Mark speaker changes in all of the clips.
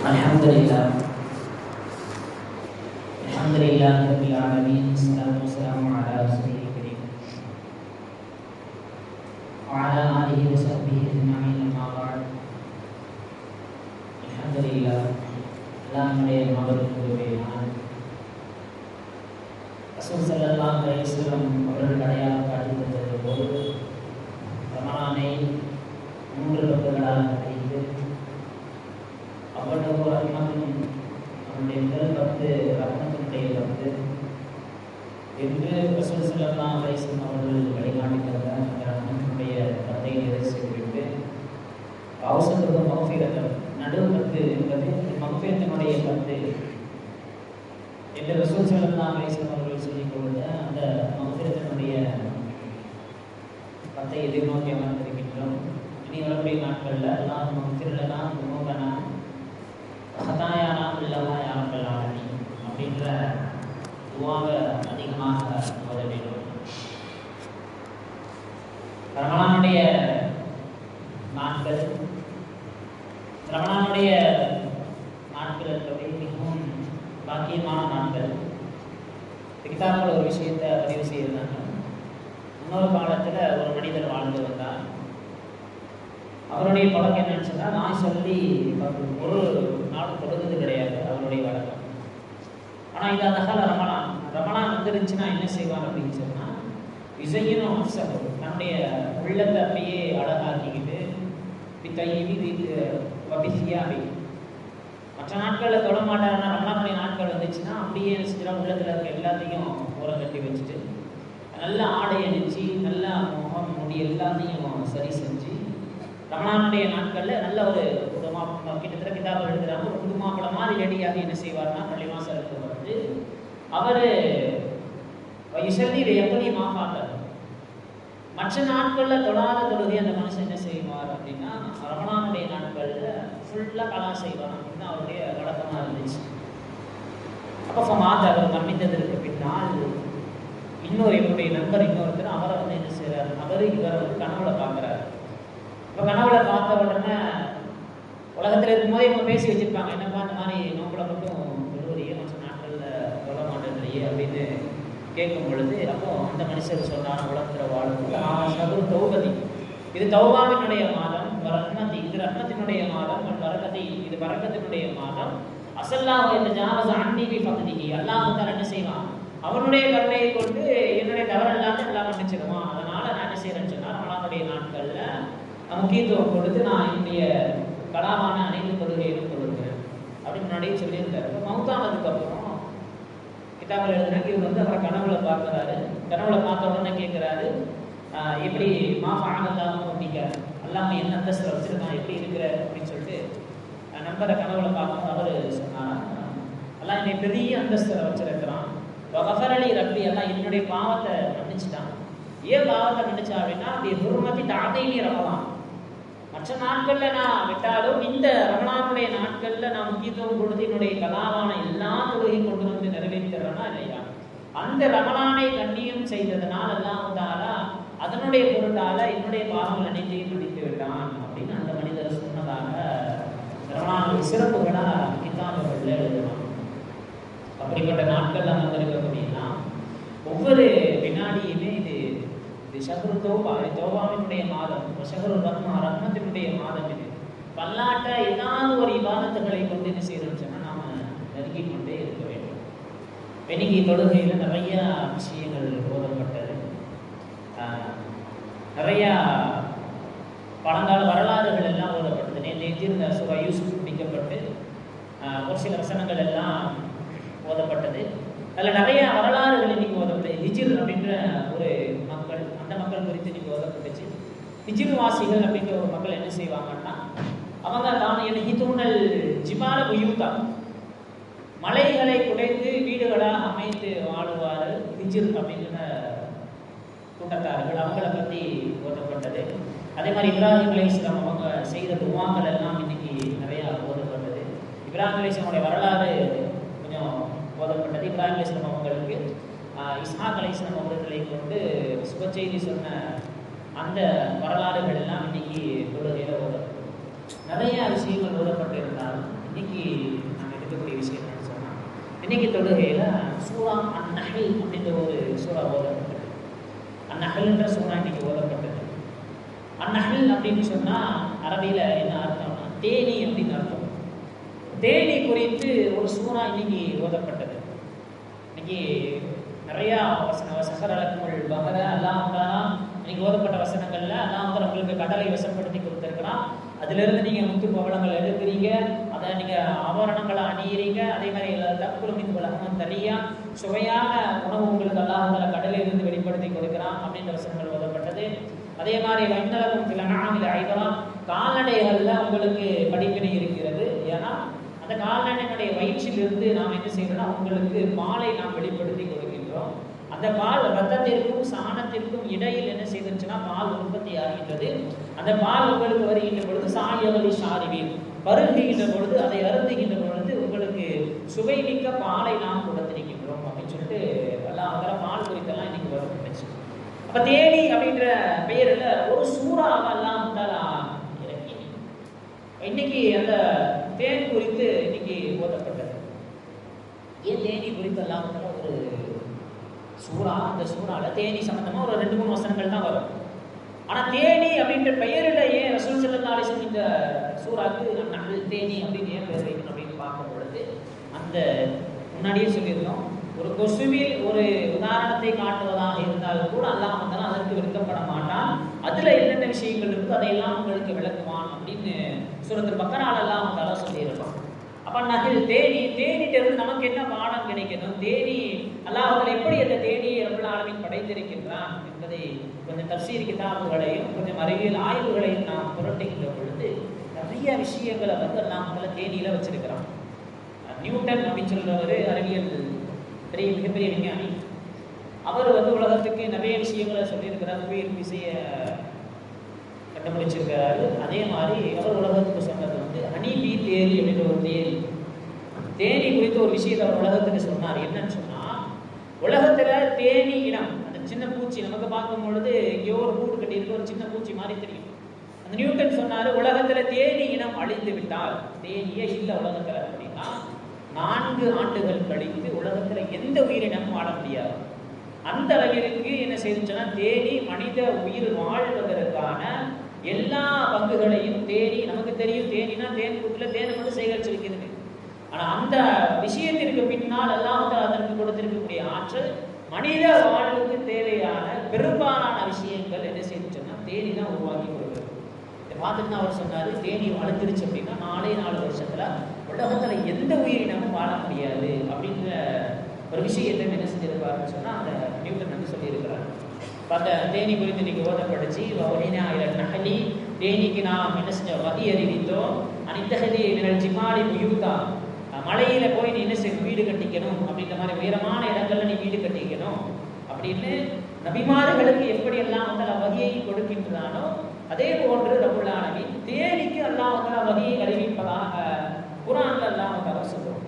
Speaker 1: الحمد لله الحمد لله رب العالمين والصلاة والسلام على رسوله الكريم وعلى آله وصحبه أجمعين أما بعد الحمد لله எல்லாருடைய மகளுடைய நான் ரசூல் ஸல்லல்லாஹு அலைஹி வஸல்லம் அவர்கள் அடையாளம் ரசூல் ஸல்லல்லாஹு அவர்கள் வழிகாட்டி தந்த அந்த ரஹ்மத்தினுடைய பத்தை நிறைவு செய்துவிட்டு அவசரத்துக்கு மகஃபிரத்தம் நடு பத்து என்பது மகஃபீரத்தினுடைய பத்து. என்று ரசூல் ஸல்லல்லாஹு அலைஹி அவர்கள் சொல்லிக் கொடுத்த அந்த மகஃபீரத்தினுடைய பத்தை எதிர்நோக்கி அமர்ந்திருக்கின்றோம். இனி வரக்கூடிய நாட்களில் அல்லாஹ் மகஃபிரலனா துனூபனா ஹதாயானா இல்லவா யாரப்பல் ஆலமீன் அப்படின்ற துவாக அதிகமாக ஓத வேண்டும். ரமணானுடைய நாட்கள் ரமணானுடைய நாட்கள் என்பவை மிகவும் பாக்கியமான நாட்கள். கிதாபில் ஒரு விஷயத்தை பதிவு செய்திருந்தாங்க. இன்னொரு காலத்தில் ஒரு மனிதர் வாழ்ந்து வந்தார். அவருடைய பழக்கம் என்னன்னு சொன்னால் நான் சொல்லி ஒரு நாள் தொழுகிறது கிடையாது அவருடைய வழக்கம். ஆனால் இது அந்த கால ரமணான் ரமணான் வந்துருந்துச்சுன்னா என்ன செய்வாங்க அப்படின்னு சொன்னால் விசையினும் அம்சம் தன்னுடைய உள்ளத்தை அப்படியே அழகாக்கிக்கிட்டு பித்தைவி வபிசியாவி மற்ற நாட்களில் தொட மாட்டாருன்னா ரமணானுடைய நாட்கள் வந்துச்சுன்னா அப்படியே செஞ்சிடும் உள்ளத்தில் இருக்க எல்லாத்தையும் உரம் கட்டி வச்சுட்டு நல்ல ஆடை அணிச்சு நல்ல முகம் முடி எல்லாத்தையும் சரி செஞ்சு ரமணானுடைய நாட்களில் நல்ல ஒரு குடுமா கிட்டத்தட்ட கிதாபம் எழுதுகிறாங்க ஒரு குடுமாப்படம் மாதிரி ரெடியாக என்ன செய்வார்னா பள்ளிவாசலுக்கு வந்து அவர் இசல்லியில் எப்படி மாகாட்டார் மற்ற நாட்களில் தொடாத தொழுகை அந்த மனுஷன் என்ன செய்வார் அப்படின்னா ரமணானுடைய நாட்களில் ஃபுல்லாக கலா செய்வார் அப்படின்னு அவருடைய வழக்கமாக இருந்துச்சு. அப்போ மாத அவர் மன்னித்ததற்கு பின்னால் இன்னொரு என்னுடைய நண்பர் இன்னொருத்தர் அவரை வந்து என்ன செய்கிறார் அவர் இவரை வந்து கனவுல பார்க்குறாரு. இப்போ கனவுல பார்த்த உடனே உலகத்தில் இருக்கும்போது இவங்க பேசி வச்சுருப்பாங்க என்னப்பா இந்த மாதிரி நோக்கில் மட்டும் ஒரு மற்ற நாட்களில் சொல்ல மாட்டேன்றியே அப்படின்னு கேட்கும் பொழுது அப்போ அந்த மனுஷர் சொன்னார் உலகத்தில் வாழும் தௌபதி. இது தௌபாவினுடைய மாதம் ரத்னதி இது ரத்னத்தினுடைய மாதம் வரகதி இது வரகத்தினுடைய மாதம். அசல்லாஹ் இந்த ஜாவச அன்னிவி பகுதிக்கு அல்லாஹ் தான் என்ன செய்வான்? அவனுடைய கருணையை கொண்டு என்னுடைய தவறு எல்லாத்தையும் எல்லாம் மன்னிச்சிடுவான். அதனால நான் என்ன செய்யறேன்னு சொன்னா ரமலானுடைய நாட்கள்ல முக்கியத்துவம் கொடுத்து நான் என்னுடைய கலாமான அனைத்து கொள்கையிலும் கொடுக்கிறேன். அப்படின்னு முன்னாடியே சொல்லியிருந்தார். மௌத்தானதுக்கு அப்புறம் கிட்டாமல் எழுதுனாங்க இவர் வந்து அப்புறம் கனவுல பார்க்குறாரு. கனவுல பார்த்த உடனே கேட்குறாரு எப்படி மாஃபா ஆனல்லாம அப்படிங்கிறார் அல்லாமல் என்ன அந்தஸ்தில் வச்சிருக்கான் எப்படி இருக்கிற அப்படின்னு சொல்லிட்டு நம்பரை கனவுல பார்க்கணும் அவர் சொன்னார் எல்லாம் என்னை பெரிய அந்தஸ்தில் வச்சிருக்கிறான். வகஃபரலி ரப்பி எல்லாம் என்னுடைய பாவத்தை மன்னிச்சிட்டான். ஏன் பாவத்தை மன்னிச்சா அப்படின்னா அப்படி ஹுர்மத்தி தாதையிலே ரமலாம் மற்ற நாட்களில் நான் விட்டாலும் இந்த ரமணானுடைய நாட்களில் நான் முக்கியத்துவம் கொடுத்து என்னுடைய கலாவான எல்லா தொழுகையும் கொண்டு வந்து இல்லையா அந்த ரமணானை கண்ணியம் செய்ததனால் எல்லாம் வந்தாலா அதனுடைய பொருட்டால என்னுடைய பாவங்கள் அனைத்தையும் பிடித்து விட்டான் அப்படின்னு அந்த மனிதர் சொன்னதாக ரமணானுடைய சிறப்புகளா கித்தாபுகளில் எழுதலாம் அப்படிப்பட்ட நாட்கள் அமர்ந்திருக்கக்கூடியனா ஒவ்வொரு வினாடியுமே இது இது ஷஹரு தோபா தோபாவினுடைய மாதம் ஷஹரு ரத்மா ரத்னத்தினுடைய மாதம் இது. பல்லாட்ட ஏதாவது ஒரு விவாதத்துகளை கொண்டு என்ன செய்யணும்னு சொன்னால் நாம் நெருங்கிக் கொண்டே இருக்கிறோம் இன்னைக்கு தொழுகையில் நிறையா விஷயங்கள் போதப்பட்டது. நிறையா பழங்கால வரலாறுகள் எல்லாம் ஓதப்பட்டது நேற்று இருந்த சுரா யூசுப் பிடிக்கப்பட்டு ஒரு சில வசனங்கள் எல்லாம் ஓதப்பட்டது அதில் நிறைய வரலாறுகள் இன்றைக்கி ஓதப்பட்டது ஹிஜிர் அப்படின்ற ஒரு மக்கள் அந்த மக்கள் குறித்து இன்னைக்கு ஓதப்பட்டுச்சு ஹிஜிர் வாசிகள் அப்படின்ற ஒரு மக்கள் என்ன செய்வாங்கன்னா அவங்க தான் என்ன ஹிதூனல் ஜிபால உயூதா மலைகளை குடைந்து வீடுகளாக அமைத்து வாழ்வார்கள். ஹிஜிர் அப்படின்ற கூட்டத்தார்கள் அவங்கள பற்றி ஓதப்பட்டது அதே மாதிரி இப்ராஹிம் அலிஸ்லாம் அவங்க செய்த துவாங்கள் எல்லாம் இன்னைக்கு நிறையா ஓதப்பட்டது இப்ராஹிம் அலிஸ்லாமுடைய வரலாறு கொஞ்சம் ஓதப்பட்டது இப்ராஹிம் அலிஸ்லாம் அவங்களுக்கு இஸ்மாக் அலிஸ்லாம் அவர்களை கொண்டு சுபச்செய்தி சொன்ன அந்த வரலாறுகள் எல்லாம் இன்னைக்கு தொழுகையில் ஓதப்பட்டது நிறைய விஷயங்கள் ஓதப்பட்டு இருந்தாலும் இன்னைக்கு நான் எடுக்கக்கூடிய விஷயங்கள் இன்னைக்கு தொழுகையில் சூரா அந்நகல் அப்படின்ற ஒரு சூறா ஓதப்பட்டது. அந்நகல்ன்ற சூறா இன்னைக்கு ஓதப்பட்டது. அந்நகல் அப்படின்னு சொன்னால் அரபியில் என்ன அர்த்தம்னா தேனி அப்படின்னு அர்த்தம். தேனி குறித்து ஒரு சூறா இன்னைக்கு ஓதப்பட்டது. இன்னைக்கு நிறையா வசன வசகர் அலக்குமல் பகர எல்லாம் இன்னைக்கு ஓதப்பட்ட வசனங்கள்ல எல்லாம் வந்து உங்களுக்கு கடலை வசப்படுத்தி கொடுத்துருக்கிறான். அதுலேருந்து நீங்கள் முத்து பவளங்கள் எடுக்கிறீங்க. அதை நீங்கள் ஆபரணங்களை அணியிறீங்க அதே மாதிரி தக்குள் இந்த வளகம் தனியாக சுவையான உணவு உங்களுக்கு எல்லாம் உங்களை கடலிலிருந்து வெளிப்படுத்தி கொடுக்கிறான் அப்படின்ற வசனங்கள் ஓதப்பட்டது அதே மாதிரி வைந்தளவும் சில நாளில் ஐதலாம் கால்நடைகளில் உங்களுக்கு படிப்பினை இருக்கிறது. ஏன்னா அந்த கால்நடையினுடைய வயிற்றிலிருந்து நாம் என்ன செய்யணும்னா உங்களுக்கு பாலை நாம் வெளிப்படுத்தி கொடுக்கின்றோம். அந்த பால் ரத்தத்திற்கும் சாணத்திற்கும் இடையில் என்ன செய்துச்சுன்னா பால் உற்பத்தி ஆகின்றது. அந்த பால் உங்களுக்கு வருகின்ற பொழுது சாயவழி சாரிவீர் பருகுகின்ற பொழுது அதை அருந்துகின்ற பொழுது உங்களுக்கு சுவை மிக்க பாலை நாம் கொடுத்திருக்கின்றோம் அப்படின்னு சொல்லிட்டு எல்லாம் அதில் பால் குறித்தெல்லாம் இன்னைக்கு வரும் அப்ப தேனி அப்படின்ற பெயரில் ஒரு சூறாக எல்லாம் இறக்கி இன்னைக்கு அந்த தேன் குறித்து இன்னைக்கு ஓதப்பட்டது ஏன் தேனி குறித்தெல்லாம் ஒரு சூறா? அந்த சூறால தேனி சம்பந்தமா ஒரு ரெண்டு மூணு வசனங்கள் தான் வரும். ஆனா தேனி அப்படின்ற பெயரில் ஏன் ரசூல் செல்லா அலிசன் இந்த சூறாக்கு நகல் தேனி அப்படின்னு ஏன் பெயர் வைக்கணும் அப்படின்னு பார்க்கும் பொழுது அந்த முன்னாடியே சொல்லியிருந்தோம் ஒரு கொசுவில் ஒரு உதாரணத்தை காட்டுவதாக இருந்தாலும் கூட அல்லாஹ் வந்தாலும் அதற்கு விருக்கப்பட மாட்டான். அதுல என்னென்ன விஷயங்கள் இருக்கோ அதையெல்லாம் உங்களுக்கு விளக்குவான் அப்படின்னு சுரத்தில் பக்கரால் எல்லாம் வந்தாலும் சொல்லியிருப்பான். அப்ப நகில் தேனி தேனிட்ட இருந்து நமக்கு என்ன பாடம் கிடைக்கணும்? தேனி அல்லாஹர்கள் எப்படி அந்த தேனியை ரபுல் ஆலமின் படைத்திருக்கின்றான் என்பதை கொஞ்சம் தப்சீர் கிதாபுகளையும் கொஞ்சம் அறிவியல் ஆய்வுகளையும் நாம் புரட்டுகின்ற பொழுது நிறைய விஷயங்களை வந்து நாம்ல தேனியில் வச்சிருக்கிறோம். நியூட்டன் அப்படின்னு சொல்கிறவர் அறிவியல் பெரிய மிகப்பெரிய விஞ்ஞானி. அவர் வந்து உலகத்துக்கு நிறைய விஷயங்களை சொல்லியிருக்கிறார் புயல் விசையை கண்டுபிடிச்சிருக்கிறாரு. அதே மாதிரி அவர் உலகத்துக்கு சொன்னது வந்து அணி பீ தேரி அப்படின்ற ஒரு தேரி தேனி குறித்த ஒரு விஷயத்தை அவர் உலகத்துக்கு சொன்னார். என்னன்னு சொன்னால் உலகத்தில் தேனி இனம் சின்ன பூச்சி நமக்கு பார்க்கும் பொழுது எங்கேயோ ஒரு கூடு கட்டி இருக்க ஒரு சின்ன பூச்சி மாதிரி தெரியும். அந்த நியூட்டன் சொன்னாரு உலகத்துல தேனி இனம் அழிந்து விட்டால் தேனியே இல்லை உலகத்துல அப்படின்னா நான்கு ஆண்டுகள் கழித்து உலகத்துல எந்த உயிரினமும் வாழ முடியாது. அந்த அளவிற்கு என்ன செய்துச்சுன்னா தேனி மனித உயிர் வாழ்வதற்கான எல்லா பங்குகளையும் தேனி நமக்கு தெரியும் தேனினா தேன் கூட்டுல தேனை மட்டும் சேகரிச்சு வைக்கிறது ஆனா அந்த விஷயத்திற்கு பின்னால் எல்லாம் வந்து அதற்கு கொடுத்திருக்கக்கூடிய ஆற்றல் மனித வாழ்வுக்கு பெரும்பாலான விஷயங்கள் என்ன செய்துச்சுன்னா தேனி தான் உருவாக்கி கொடுக்குறது இதை பார்த்துட்டு தான் அவர் சொன்னார் தேனி வளர்ந்துருச்சு அப்படின்னா நாலே நாலு வருஷத்தில் உலகத்தில் எந்த உயிரினமும் வாழ முடியாது அப்படின்ற ஒரு விஷயத்தை என்ன செஞ்சிருப்பாருன்னு சொன்னால் அந்த நியூட்டன் வந்து சொல்லியிருக்கிறார். அந்த தேனி குறித்து இன்னைக்கு ஓதப்பட்டுச்சு வலினா இல நகலி தேனிக்கு நாம் என்ன செஞ்சோம் வதி அறிவித்தோம் அனித்தகதி ஜிமாலி முயூதா மலையில போய் நீ என்ன செய்யணும் வீடு கட்டிக்கணும் அப்படின்ற மாதிரி உயரமான இடங்கள்ல நீ வீடு கட்டிக்கணும் அப்படின்னு நபிமார்களுக்கு எப்படி எல்லாம் வந்து வகையை கொடுக்கின்றானோ அதே போன்று ரபுல்லானவி தேனிக்கு அல்லாஹ் வந்து வகையை அறிவிப்பதாக குரான்ல எல்லாம் வந்து சொல்றோம்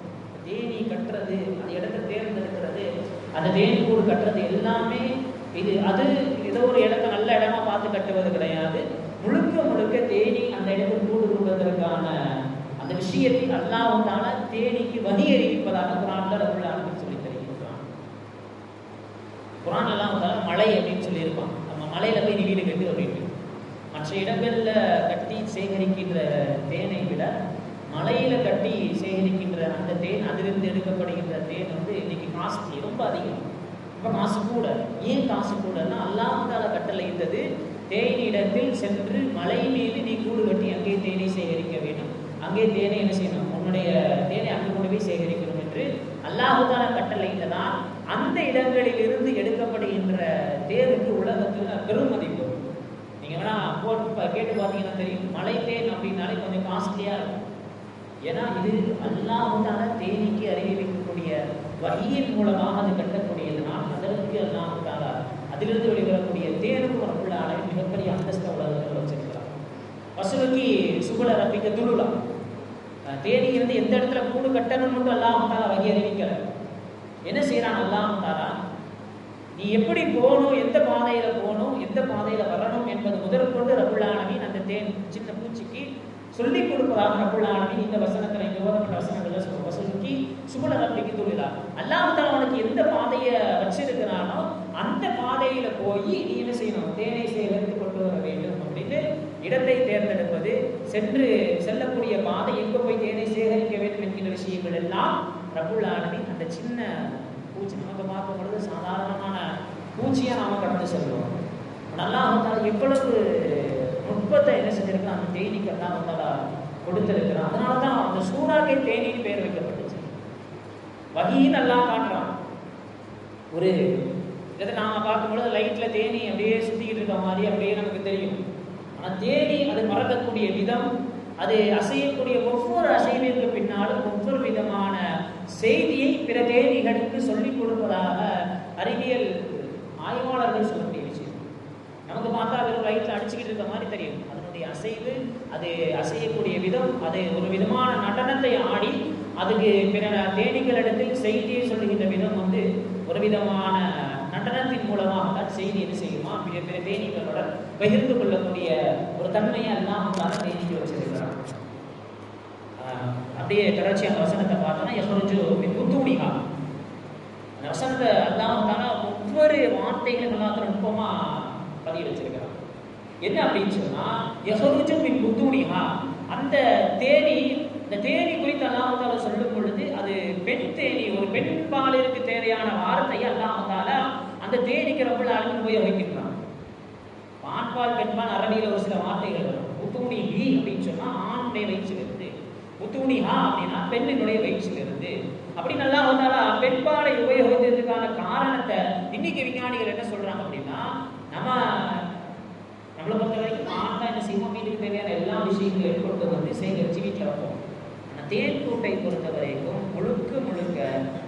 Speaker 1: தேனி கட்டுறது அந்த இடத்தை தேர்ந்தெடுக்கிறது அந்த தேனி கூடு கட்டுறது எல்லாமே இது அது ஏதோ ஒரு இடத்த நல்ல இடமா பார்த்து கட்டுவது கிடையாது. முழுக்க முழுக்க தேனி அந்த இடத்தில் கூடு கொள்வதற்கான அந்த விஷயத்தில் அல்லாஹால தேனிக்கு வதி அறிவிப்பதாக குரான்ல ரபுல்லானவி சொல்லி தருகின்றான் குரான் எல்லாம் மலை அப்படின்னு சொல்லியிருப்பான் நம்ம மலையில போய் நீ வீடு கட்டு அப்படின்னு. மற்ற இடங்களில் கட்டி சேகரிக்கின்ற தேனை விட மலையில கட்டி சேகரிக்கின்ற அந்த தேன் அதிலிருந்து எடுக்கப்படுகின்ற தேன் வந்து இன்னைக்கு காசு ரொம்ப அதிகம். ரொம்ப காசு கூட. ஏன் காசு கூடன்னா அல்லாமதால கட்டளை இருந்தது தேனிடத்தில் சென்று மலை மீது நீ கூடு கட்டி அங்கே தேனை சேகரிக்க வேண்டும். அங்கே தேனை என்ன செய்யணும்? உன்னுடைய தேனை அங்கே கொண்டு போய் சேகரிக்கணும் என்று அல்லாஹுதான கட்டளையிட்டதான் அந்த இடங்களில் இருந்து எடுக்கப்படுகின்ற தேருக்கு உலகத்தில் பெருமதிப்பு நீங்க வேணா போட்டு கேட்டு பார்த்தீங்கன்னா தெரியும். மலை தேன் அப்படின்னாலே கொஞ்சம் காஸ்ட்லியா இருக்கும். ஏன்னா இது அல்லாஹால தேனிக்கு அறிவிக்கக்கூடிய வகையின் மூலமாக அது கட்டக்கூடியதுனால் அதற்கு அல்லாஹால அதிலிருந்து வெளிவரக்கூடிய தேனுக்கும் வரக்குள்ள அளவில் மிகப்பெரிய அந்தஸ்த உலகத்தில் வச்சிருக்கிறார். பசுவுக்கு சுகுல ரப்பிக்க துருளா தேனி இருந்து எந்த இடத்துல கூடு கட்டணும் மட்டும் அல்லாஹால வகை அறிவிக்கிறார் என்ன செய்யறான்? தாரா நீ எப்படி போகணும்? எந்த பாதையில் போகணும்? எந்த பாதையில் வரணும்? என்பது முதற்கொண்டு ரகுல்லானவின் அந்த தேன் சின்ன பூச்சிக்கு சொல்லிக் கொடுப்பதாக ரகுல்லானவின் இந்த வசனத்தில் இந்த ஓதப்பட்ட வசனங்கள்ல சொல்லும் வசனுக்கு சுகுல நம்பிக்கை தொழிலார் அல்லாஹ் அவனுக்கு எந்த பாதையை வச்சிருக்கிறானோ அந்த பாதையில் போய் நீ என்ன செய்யணும்? தேனை சேகரித்து கொண்டு வர வேண்டும் அப்படின்னு இடத்தை தேர்ந்தெடுப்பது சென்று செல்லக்கூடிய பாதை எங்கே போய் தேனை சேகரிக்க வேண்டும் என்கிற விஷயங்கள் எல்லாம் ரபுல் அந்த சின்ன பூச்சி நமக்கு பார்க்கும் பொழுது சாதாரணமான பூச்சியை நாம் கடந்து செல்வோம் நல்லா வந்தால் எவ்வளவு நுட்பத்தை என்ன செஞ்சிருக்கான் அந்த தேனீக்கு எல்லாம் வந்தாலா கொடுத்துருக்கிறான். அதனால தான் அந்த சூறாக்கை தேனின்னு பேர் வைக்கப்பட்டுச்சு. வகையும் நல்லா காட்டுறான். ஒரு இதை நாம் பார்க்கும்பொழுது லைட்டில் தேனி அப்படியே சுத்திக்கிட்டு இருக்க மாதிரி அப்படியே நமக்கு தெரியும். ஆனால் தேனி அது பறக்கக்கூடிய விதம் அது அசையக்கூடிய ஒவ்வொரு அசைவிற்கு பின்னாலும் ஒவ்வொரு விதமான செய்தியை பிற தேதிகளுக்கு சொல்லிக் கொடுப்பதாக அறிவியல் ஆய்வாளர்கள் சொல்லக்கூடிய விஷயம். நமக்கு பார்த்தா வெறும் லைட்ல அடிச்சுக்கிட்டு இருக்க மாதிரி தெரியும். அதனுடைய அசைவு அது அசையக்கூடிய விதம் அது ஒரு விதமான நடனத்தை ஆடி அதுக்கு பிற தேனிகளிடத்தில் செய்தியை சொல்லுகின்ற விதம் வந்து ஒரு விதமான நடனத்தின் மூலமாக தான் செய்தி என்ன செய்யுமா? பிற பிற தேனிகளோட பகிர்ந்து கொள்ளக்கூடிய ஒரு தன்மையை எல்லாம் தான் தேனிக்கு வச்சிருக்கிறான். அப்படியே தொடர்ச்சி அந்த வசனத்தை பார்த்தோன்னா எசொருஜு புத்தூணிகா அந்த வசனத்தை அல்லாஹ் தானா ஒவ்வொரு வார்த்தைகளும் எல்லாத்திலும் நுட்பமா பதிய வச்சிருக்கிறான். என்ன அப்படின்னு சொன்னா எசொருஜு மின் புத்தூணிகா அந்த தேனி இந்த தேனி குறித்து அல்லாமத்தால சொல்லும் பொழுது அது பெண் தேனி ஒரு பெண் பாலிற்கு தேவையான வார்த்தையை அல்லாமத்தால அந்த தேனிக்கு ரொம்ப அழுந்து போய் வைக்கின்றான் ஆண்பால் பெண்பால் அரபியில் ஒரு சில வார்த்தைகள் வரும். புத்தூணி அப்படின்னு சொன்னா ஆண்மை வைச்சு முத்துணிஹா அப்படின்னா பெண்ணினுடைய வயிற்றிலிருந்து அப்படி நல்லா வந்தாலா பெண்பாலை உபயோகித்ததுக்கான காரணத்தை இன்னைக்கு விஞ்ஞானிகள் என்ன சொல்றாங்க அப்படின்னா நம்ம நம்மளை பொறுத்த வரைக்கும் ஆண் தான் இந்த சிம்ம வீட்டுக்கு தேவையான எல்லா விஷயங்களும் கொண்டு வந்து சேகரித்து வீட்டில் வைப்போம். ஆனால் தேன் கூட்டை பொறுத்த வரைக்கும் முழுக்க முழுக்க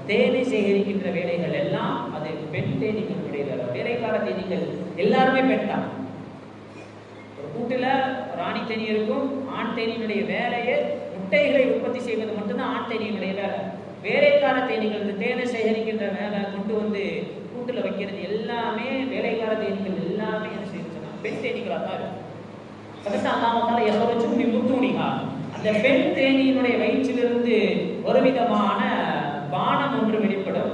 Speaker 1: தேனை சேகரிக்கின்ற வேலைகள் எல்லாம் அது பெண் தேனீக்களுடைய வேலைக்கார தேனீகள் எல்லாருமே பெண் தான். ஒரு கூட்டுல ராணி தேனி இருக்கும் ஆண் தேனியினுடைய வேலையை முட்டைகளை உற்பத்தி செய்வது மட்டும்தான் ஆண் தேனியினுடைய வேலை வேலைக்கார தேனீகள் இந்த தேனை சேகரிக்கின்ற வேலை கொண்டு வந்து கூட்டுல வைக்கிறது எல்லாமே வேலைக்கார தேனீகள் எல்லாமே என்ன செய்யுது பெண் தேனீகளாக தான் இருக்கும். அதுதான் நீ முத்துணிகா அந்த பெண் தேனியினுடைய வயிற்றிலிருந்து ஒரு விதமான பானம் ஒன்று வெளிப்படும்.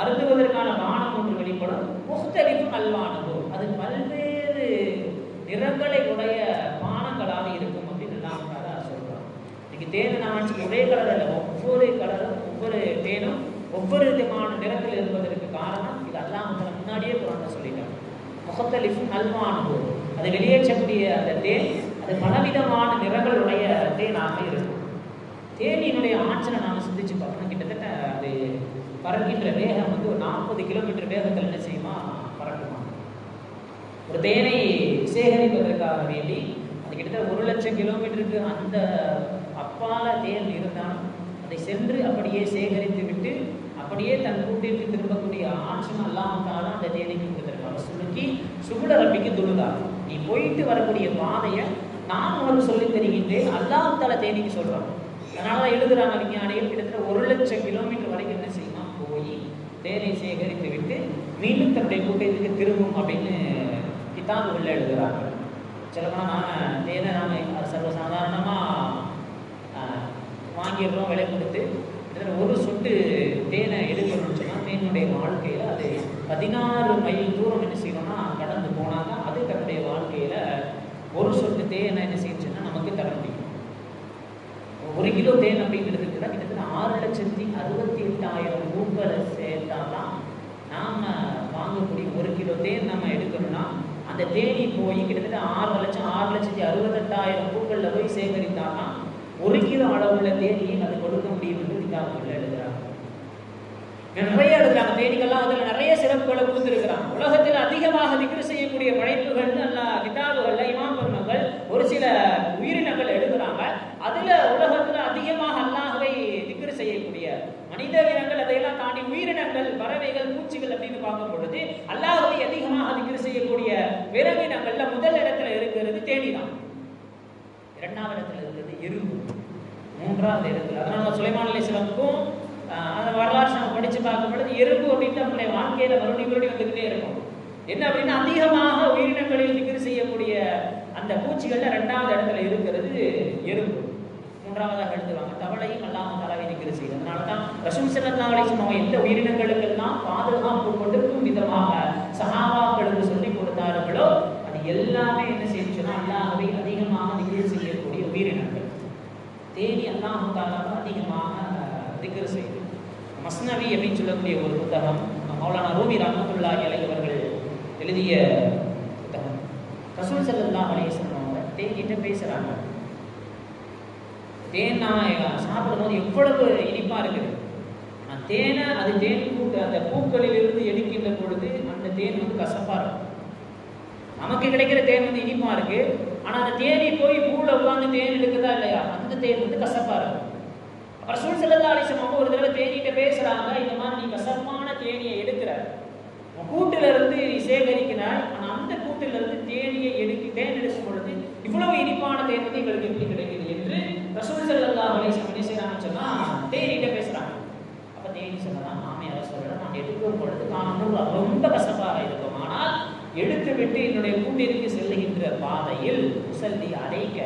Speaker 1: அருந்துவதற்கான பானம் ஒன்று வெளிப்படும். முகத்தளிக்கும் அல்வானதோ அது பல்வேறு நிறங்களை உடைய பானங்களாக இருக்கும் அப்படின்னு எல்லாம் சொல்றோம் இன்னைக்கு தேனை நான் நினைச்சு ஒரே கலர் இல்லை ஒவ்வொரு கலரும் ஒவ்வொரு தேனும் ஒவ்வொரு விதமான நிறத்தில் இருப்பதற்கு காரணம் இது அல்லாஹ் முன்னாடியே குரான் சொல்லிட்டாங்க முகத்தலிஃபும் அல்வானது அது வெளியேற்றக்கூடிய அந்த தேன் அது பலவிதமான நிறங்களுடைய தேனாக இருக்கும். தேனியினுடைய ஆற்றலை நாம் சிந்திச்சு பார்க்கணும். கிட்டத்தட்ட அது பறக்கின்ற வேகம் வந்து ஒரு நாற்பது கிலோமீட்டர் வேகத்தில் என்ன செய்யுமா? பறக்குமா? ஒரு தேனை சேகரிப்பதற்காக வேண்டி அது கிட்டத்தட்ட ஒரு லட்சம் கிலோமீட்டருக்கு அந்த அப்பால தேன் இருந்தான் அதை சென்று அப்படியே சேகரித்து விட்டு அப்படியே தன் கூட்டிற்கு திரும்பக்கூடிய ஆற்றல் அல்லாமத்தால அந்த தேனை கொடுத்துருக்காங்க சுருக்கி சுகுட ரப்பிக்கு துணுதா நீ போயிட்டு வரக்கூடிய பாதையை நான் உனக்கு சொல்லி தருகின்றேன். அல்லாமத்தால தேனிக்கு சொல்றான். அதனால எழுதுகிறாங்க எழுதுறாங்க விஞ்ஞானிகள் கிட்டத்தட்ட ஒரு லட்சம் கிலோமீட்டர் வரைக்கும் என்ன செய்யுமா போய் தேனை சேகரித்து விட்டு மீண்டும் தன்னுடைய கூட்டத்துக்கு திரும்பும் அப்படின்னு கிதாபுகளில் எழுதுகிறாங்க சொல்லப்போனால் நாங்கள் தேனை நாங்கள் சர்வசாதாரணமாக வாங்கிடுறோம் விலை கொடுத்து. இதில் ஒரு சொட்டு தேனை எடுக்கணும்னு சொன்னால் தேனுடைய வாழ்க்கையில் அது பதினாறு மைல் தூரம் என்ன செய்யணும்னா கடந்து போனால் தான் அது தன்னுடைய வாழ்க்கையில் ஒரு சொட்டு தேனை என்ன செய்யுச்சுன்னா நமக்கு தர முடியும். ஒரு கிலோ தேன் அப்படிங்கிறது கூட கிட்டத்தட்ட ஆறு லட்சத்தி அறுபத்தி எட்டாயிரம் ரூபாய் சேர்த்தாதான் நாம் வாங்கக்கூடிய ஒரு கிலோ தேன் நம்ம எடுக்கணும்னா அந்த தேனி போய் கிட்டத்தட்ட ஆறு லட்சம் ஆறு லட்சத்தி அறுபத்தெட்டாயிரம் பூக்களில் போய் சேகரித்தாதான் ஒரு கிலோ அளவுள்ள தேனியை அது கொடுக்க முடியும் என்று கிதாபுகள் எழுதுறாங்க நிறைய எழுதுறாங்க தேனிகள்லாம் அதில் நிறைய சிறப்புகளை கொடுத்துருக்கிறான். உலகத்தில் அதிகமாக திக்ரு செய்யக்கூடிய படைப்புகள் நல்லா கிதாபுகள்ல இமாம் பெருமக்கள் ஒரு சில உயிரினங்கள் எழுதுறாங்க. அதுல உலகத்துல அதிகமாக அல்லாஹவை திக்ரு செய்யக்கூடிய மனித இனங்கள் அதையெல்லாம் தாண்டி உயிரினங்கள் பறவைகள் பூச்சிகள் அப்படின்னு பார்க்கும் பொழுது அல்லாஹவை அதிகமாக திக்ரு செய்யக்கூடிய விலங்கினங்கள்ல முதல் இடத்துல இருக்கிறது தேனி தான் இரண்டாவது இடத்துல இருக்கிறது எறும்பு. மூன்றாவது இடத்துல. அதனால சுலைமான் அலிஸ்லாமுக்கும் அந்த வரலாற்று நம்ம படிச்சு பார்க்கும் பொழுது எறும்பு அப்படின்ட்டு நம்மளுடைய வாழ்க்கையில மறுபடி மறுபடி வந்துக்கிட்டே இருக்கும். என்ன அப்படின்னா அதிகமாக உயிரினங்களில் நிகர் செய்யக்கூடிய அந்த பூச்சிகள்ல ரெண்டாவது இடத்துல இருக்கிறது எறும்பு. மூன்றாவதாக எழுதுவாங்க தவளையும் அல்லாம தலாவை நிகர் செய்யுது அதனால தான் ரசூல் ஸல்லல்லாஹு அலைஹி வஸல்லம் எந்த உயிரினங்களுக்கெல்லாம் பாதுகாப்பு கொண்டிருக்கும் விதமாக சஹாபாக்களுக்கு சொல்லிக் கொடுத்தார்களோ அது எல்லாமே என்ன செய்யுச்சுன்னா அல்லாஹ்வை அதிகமாக திக்ர் செய்யக்கூடிய உயிரினங்கள் தேடி அல்லாஹ் தாலாவை அதிகமாக திக்ர் செய்து. மஸ்னவி அப்படின்னு சொல்லக்கூடிய ஒரு புத்தகம் மௌலானா ரூமி ரஹமத்துல்லா இலை அவர்கள் எழுதிய புத்தகம். ரசூல் ஸல்லல்லாஹு அலைஹி வஸல்லம் அவங்க தேங்கிட்ட பேசுறாங்க. தேன் நான் சாப்பிடும்போது எவ்வளவு இனிப்பா இருக்குது? அந்த தேனை அது தேன் பூக்க அந்த பூக்களிலிருந்து எடுக்கின்ற பொழுது அந்த தேன் வந்து கசப்பா இருக்கும். நமக்கு கிடைக்கிற தேன் வந்து இனிப்பா இருக்கு. ஆனால் அந்த தேனி போய் பூவில் உட்காந்து தேன் எடுக்குதா இல்லையா? அந்த தேன் வந்து கசப்பாக இருக்கும். ரசூல் ஸல்லல்லாஹு அலைஹி ஒரு தடவை தேனிகிட்ட பேசுகிறாங்க இந்த மாதிரி நீ கசப்பான தேனியை எடுக்கிற. உன் கூட்டுல இருந்து நீ சேகரிக்கிறாய் ஆனால் அந்த கூட்டுல இருந்து தேனியை எடுக்க தேன் எடுக்கும் பொழுது இவ்வளவு இனிப்பான தேன் வந்து எங்களுக்கு எப்படி கிடைக்குது? என்று ரசூல் செல்லா அலைஹி என்ன செய்றாங்கன்னு சொன்னா தேனிகிட்ட பேசுறாங்க. அப்ப தேனி சொல்லலாம் மாமியார் சொல்றேன் நான் எடுக்கும் பொழுது நான் ரொம்ப கசப்பாக இருக்கும். ஆனால் எடுத்து விட்டு என்னுடைய கூட்டிற்கு செல்லுகின்ற பாதையில் முசல்லி அடைக்க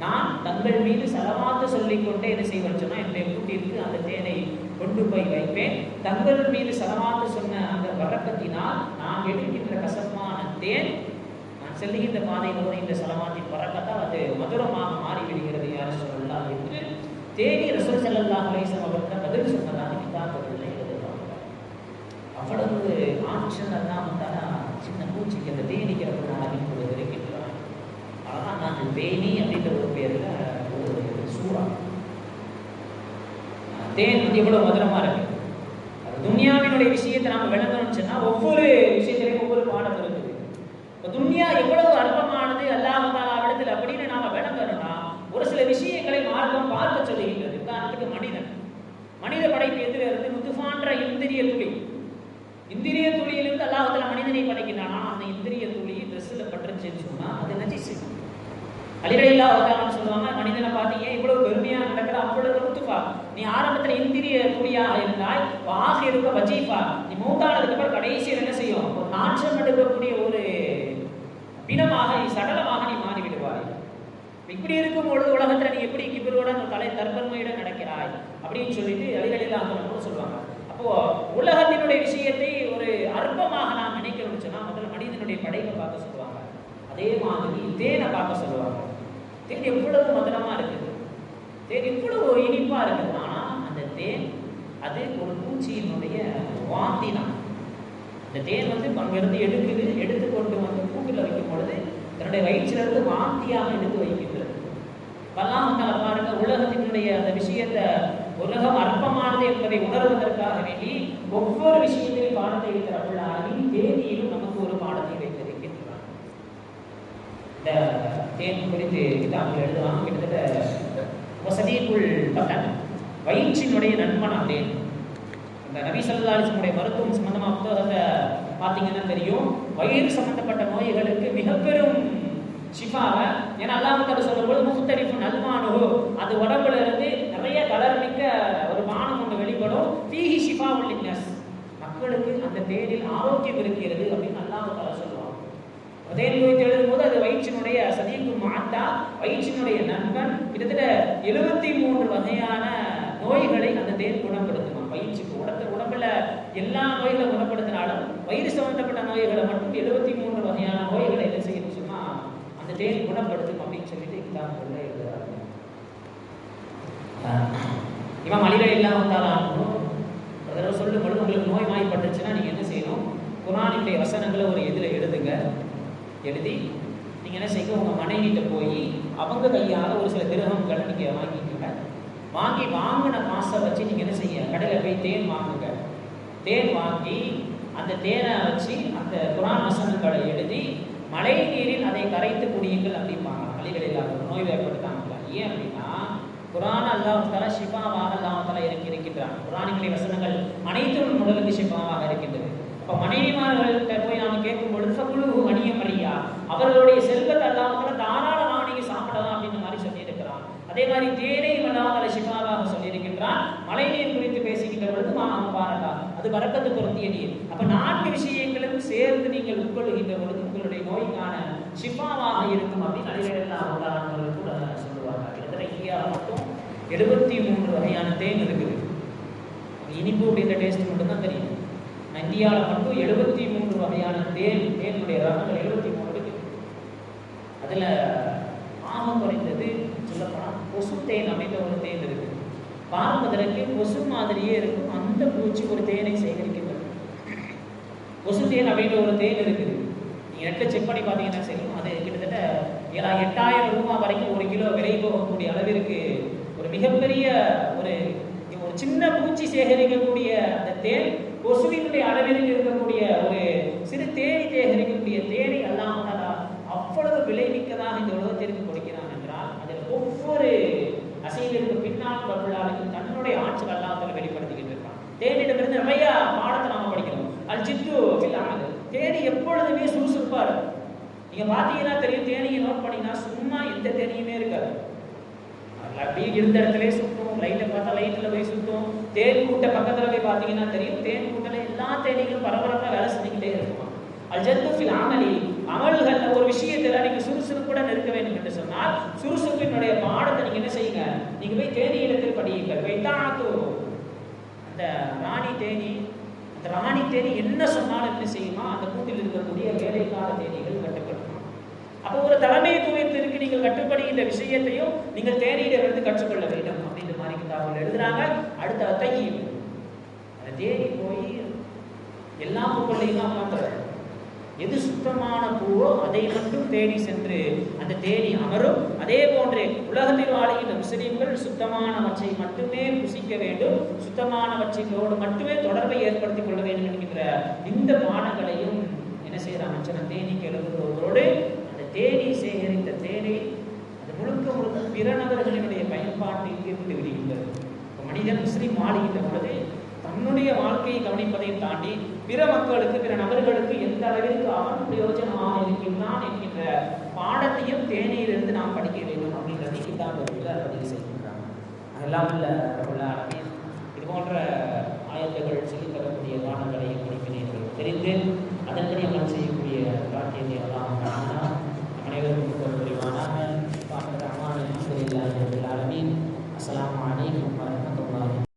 Speaker 1: நான் தங்கள் மீது செலவாத்து சொல்லிக்கொண்டே என்ன செய்வேன் சொன்னால் என்னுடைய கூட்டிற்கு அந்த தேனை கொண்டு போய் வைப்பேன். தங்கள் மீது செலவாத்து சொன்ன அந்த வரக்கத்தினால் நான் எடுக்கின்ற கசப்பான தேன் நான் செல்லுகின்ற பாதையில் வருகின்ற செலவாத்தின் வரக்கத்தால் அது மதுரமாக மாறிவிடுகிறது யார் சொல்லலாம் என்று தேனி ரசூல் ஸல்லல்லாஹு அலைஹி அவர்கள் பதில் சொன்னதாக கிதாபுகளில் எழுதுவாங்க அவ்வளவு ஆற்றல் எல்லாம் வந்தால் சின்ன பூச்சிக்கு அந்த தேனிக்கு அப்படி அழகின் பொழுது இருக்கின்றான் அதான் நாங்கள் தேனி அப்படின்ற ஒரு பேரில் ஒரு சூறா. தேன் வந்து எவ்வளோ மதுரமாக இருக்கு. துன்யாவினுடைய விஷயத்தை நாம் விளங்கணும்னு சொன்னால் ஒவ்வொரு விஷயத்திலையும் ஒவ்வொரு பாடம் இருக்குது. இப்போ துன்யா எவ்வளவு அற்பமானது அல்லாஹாலாவிடத்தில் அப்படின்னு நாம் விளங்கணும்னா ஒரு சில விஷயங்களை மார்க்கம் பார்க்க சொல்லுகின்றது. உதாரணத்துக்கு மனிதன். மனித படைப்பு எதிர இருந்து முதுஃபான்ற இந்திரிய துளி இந்திரிய துளியிலிருந்து அல்லாஹால மனிதனை படைக்கிறானா அந்த இந்திரிய துளி ட்ரெஸ்ஸில் பட்டுருச்சுன்னு சொன்னால் அது நஜிசு அலிரலில்லா அவதாரம்னு சொல்லுவாங்க மனிதனை பார்த்து ஏன் இவ்வளவு பெருமையா நடக்கிற? அவ்வளவு குத்துப்பா நீ ஆரம்பத்துல இந்திரிய துளியாக இருந்தாய் வாக இருக்க வஜீஃபா நீ மூத்தானதுக்கு அப்புறம் கடைசியில் என்ன செய்யும்? ஒரு நாற்றம் எடுக்கக்கூடிய ஒரு பிணமாக நீ சடலமாக நீ மாறிவிடுவாய். இப்படி இருக்கும் பொழுது உலகத்தில் நீ எப்படி கிபிரோட தலை தற்பன்மையுடன் நடக்கிறாய்? அப்படின்னு சொல்லிட்டு அலிரலில்லா சொல்லுவாங்க. அப்போ உலகத்தினுடைய விஷயத்தை ஒரு அற்பமாக நாம் நினைக்கணும்னு சொன்னால் முதல்ல மனிதனுடைய படைப்பை பார்க்க சொல்லுவாங்க. அதே மாதிரி தேனை பார்க்க சொல்லுவாங்க. தேன் எவ்வளவு மதுரமா இருக்குது? தேன் எவ்வளவு இனிப்பா இருக்குது? ஆனா அந்த தேன் அது ஒரு பூச்சியினுடைய வாந்தி தான். இந்த தேன் வந்து அங்கிருந்து எடுக்குது எடுத்து கொண்டு வந்து கூட்டில் வைக்கும் பொழுது தன்னுடைய வயிற்றிலிருந்து வாந்தியாக எடுத்து வைக்கின்றது. பல்லாமக்கால பாருங்க உலகத்தினுடைய அந்த விஷயத்தை உலகம் அற்பமானது என்பதை உணர்வதற்காக வேண்டி ஒவ்வொரு விஷயத்திலும் பாடத்தை வைத்த அருளாகி தேதியிலும் நமக்கு ஒரு பாடத்தை வைத்திருக்கின்றார். இந்த தேன் குறித்து கிதாபில் எழுதுவாங்க கிட்டத்தட்ட வசதிக்குள் பட்டன் வயிற்றினுடைய நண்பன் அப்படின்னு இந்த நபி சல்லாலிசனுடைய மருத்துவம் சம்பந்தமாக புத்தகத்தை பார்த்தீங்கன்னா தெரியும். வயிறு சம்பந்தப்பட்ட நோய்களுக்கு மிக பெரும் ஷிஃபாவை ஏன்னா அல்லாஹ் சொல்லும்போது முகத்தரிப்பு நல்மானு அது உடம்புல இருந்து நிறைய கலர் மிக்க ஒரு பானம் ஒன்று வெளிப்படும். தீஹி ஷிஃபா உள்ளினஸ் மக்களுக்கு அந்த தேனில் ஆரோக்கியம் இருக்கிறது அப்படின்னு அல்லாஹ் சொல்லுவாங்க தேன் குறித்து எழுதும்போது அது வயிற்றினுடைய சதீப்பு மாட்டா வயிற்றினுடைய நண்பன் கிட்டத்தட்ட எழுபத்தி மூன்று வகையான நோய்களை அந்த தேன் குணப்படுத்துமா வயிற்றுக்கு உடம்பு உடம்புல எல்லா நோய்களை குணப்படுத்தினாலும் வயிறு சம்பந்தப்பட்ட நோய்களை மட்டும் எழுபத்தி மூன்று வகையான நோய்களை என்ன செய்யணும் சொன்னா அந்த தேன் குணப்படுத்தும் அப்படின்னு சொல்லிட்டு கிதாபுகள்ல எழுதுறாங்க. இவன் மலில இல்லாமல் தாரானும் ஒரு தடவை சொல்லும் உங்களுக்கு நோய் வாய்ப்பட்டுச்சுன்னா நீங்கள் என்ன செய்யணும்? குரானுடைய வசனங்களை ஒரு இதில் எழுதுங்க. எழுதி நீங்கள் என்ன செய்யுங்க? உங்கள் மனைவிட்ட போய் அவங்க கையால் ஒரு சில திருகங்களை நீங்கள் வாங்கிக்கோங்க. வாங்கி வாங்கின காசை வச்சு நீங்கள் என்ன செய்ய கடையில் போய் தேன் வாங்குங்க. தேன் வாங்கி அந்த தேனை வச்சு அந்த குரான் வசனங்களை எழுதி மழை நீரில் அதை கரைத்து குடியுங்கள் அப்படிம்பாங்க. அலிகள் இல்லாத நோய் ஏற்படுத்தாங்க ஏன் அப்படின்னா குரான் அல்லாஹால ஷிஃபாவாக அல்லாஹால இறக்கி இருக்கின்றான். குரானிகளை வசனங்கள் அனைத்தும் உடலுக்கு ஷிஃபாவாக இருக்கின்றது. அப்போ மனைவிமார்கள்ட்ட போய் நாம் கேட்கும் பொழுது குழு அணியம் அறியா அவர்களுடைய செல்வத்தை அல்லாஹால தாராளமாக நீங்கள் சாப்பிடலாம் அப்படின்ற மாதிரி சொல்லியிருக்கிறான். அதே மாதிரி தேனை அல்லாஹால ஷிஃபாவாக சொல்லியிருக்கின்றான். மழைநீர் குறித்து பேசுகின்ற பொழுது மா பாரதா அது வரக்கத்து பொருந்திய நீர் அப்போ நான்கு விஷயங்களும் சேர்ந்து நீங்கள் உட்கொள்கின்ற பொழுது உங்களுடைய நோய்க்கான ஷிஃபாவாக இருக்கும் அப்படின்னு அலிகளெல்லாம் அவர்கள் கூட இந்தியாவில் மட்டும் எழுபத்தி மூன்று வகையான தேன் இருக்குது. இனிப்பு அப்படின்ற டேஸ்ட் மட்டும்தான் தெரியும். ஆனா இந்தியாவில் மட்டும் எழுபத்தி மூன்று வகையான தேன் தேனுடைய ரகங்கள் எழுபத்தி மூணு இருக்குது. அதில் ஆக குறைந்தது சொல்லப்போனால் கொசு தேன் அமைந்த ஒரு தேன் இருக்கு பார்ப்பதற்கு கொசு மாதிரியே இருக்கும். அந்த பூச்சி ஒரு தேனை சேகரிக்கின்றது. கொசு தேன் அப்படின்ற ஒரு தேன் இருக்குது. நீங்கள் நெட்டில் செக் பண்ணி பார்த்தீங்கன்னா சரி அது கிட்டத்தட்ட ஏழா எட்டாயிரம் ரூபாய் விலை போகக்கூடிய அளவிற்கு ஒரு மிகப்பெரிய ஒரு ஒரு சின்ன பூச்சி சேகரிக்கக்கூடிய அந்த தேன் கொசுவினுடைய அளவிற்கு இருக்கக்கூடிய ஒரு சிறு தேனி சேகரிக்கக்கூடிய தேனி அல்லாமல் அவ்வளவு விளைவிக்கதாக இந்த உலகத்திற்கு கொடுக்கிறான் என்றால் அதில் ஒவ்வொரு அசைவிற்கு பின்னால் பருளாளுக்கு தன்னுடைய ஆட்சிகள் அல்லாமல் வெளிப்படுத்திக்கிட்டு இருக்கான் தேனிடமிருந்து நிறைய பாடத்தை நாம படிக்கிறோம். அது சித்து தேனி எப்பொழுதுமே சுறுசுறுப்பா இருக்கும். நீங்க பாத்தீங்கன்னா தெரியும் தேனியை நோட் பண்ணீங்கன்னா சும்மா எந்த தேனியுமே இருக்காது. அப்படியே இருந்த இடத்துல சுத்தும் லைட்டை பார்த்தா லைட்ல போய் சுத்தும். தேன் கூட்ட பக்கத்துல போய் பாத்தீங்கன்னா தெரியும் தேன் கூட்டல எல்லா தேனிகளும் பரபரப்பா வேலை செஞ்சுக்கிட்டே இருக்குமா? அல்ஜத்து அமலி. அமல்கள் ஒரு விஷயத்துல நீங்க சுறுசுறுப்புடன் இருக்க வேண்டும் என்று சொன்னால் சுறுசுறுப்பினுடைய பாடத்தை நீங்க என்ன செய்யுங்க? நீங்க போய் தேனி இடத்தில் படியுங்கள். வைத்தாத்து அந்த ராணி தேனி அந்த ராணி தேனி என்ன சொன்னாலும் என்ன செய்யுமா? அந்த கூட்டில் இருக்கக்கூடிய வேலைக்கால தேனிகள் கட்ட அப்போ ஒரு தலைமைத்துவத்திற்கு நீங்கள் கட்டுப்படுகின்ற விஷயத்தையும் நீங்கள் தேனியிலிருந்து கற்றுக்கொள்ள வேண்டும் அப்படின்ற மாதிரி கிதாபில் எழுதுறாங்க. அடுத்த அத்தையும் அந்த தேனி போய் எல்லா பூக்களையும் தான் எது சுத்தமான பூவோ அதை மட்டும் தேடி சென்று அந்த தேடி அமரும். அதே போன்று உலகத்தில் வாழ்கின்ற முஸ்லீம்கள் சுத்தமானவற்றை மட்டுமே புசிக்க வேண்டும். சுத்தமானவற்றையோடு மட்டுமே தொடர்பை ஏற்படுத்திக் கொள்ள வேண்டும் என்கின்ற இந்த பானங்களையும் என்ன செய்யறாங்க அமைச்சர் தேனிக்கு எழுதுவதோடு தேனி சேகரித்த தேனை அது முழுக்க முழுக்க பிற நபர்களினுடைய பயன்பாட்டில் இருந்து விடுகின்றது. மனிதன் முஸ்லீம் வாழ்கின்ற பொழுது தன்னுடைய வாழ்க்கையை கவனிப்பதையும் தாண்டி பிற மக்களுக்கு பிற நபர்களுக்கு எந்த அளவிற்கு அவன் பிரயோஜனமாக இருக்கின்றான் என்கின்ற பாடத்தையும் தேனியிலிருந்து நாம் படிக்க வேண்டும் அப்படின்றதை கிதாபத்தில் பதிவு செய்கின்றாங்க அதெல்லாம் உள்ள இது போன்ற ஆயத்தங்கள் சொல்லித் தரக்கூடிய பாடங்களையும் படிப்பினைகளையும் தெரிந்து அதன்படி அமல் செய்யக்கூடிய பாக்கியத்தை negatif itu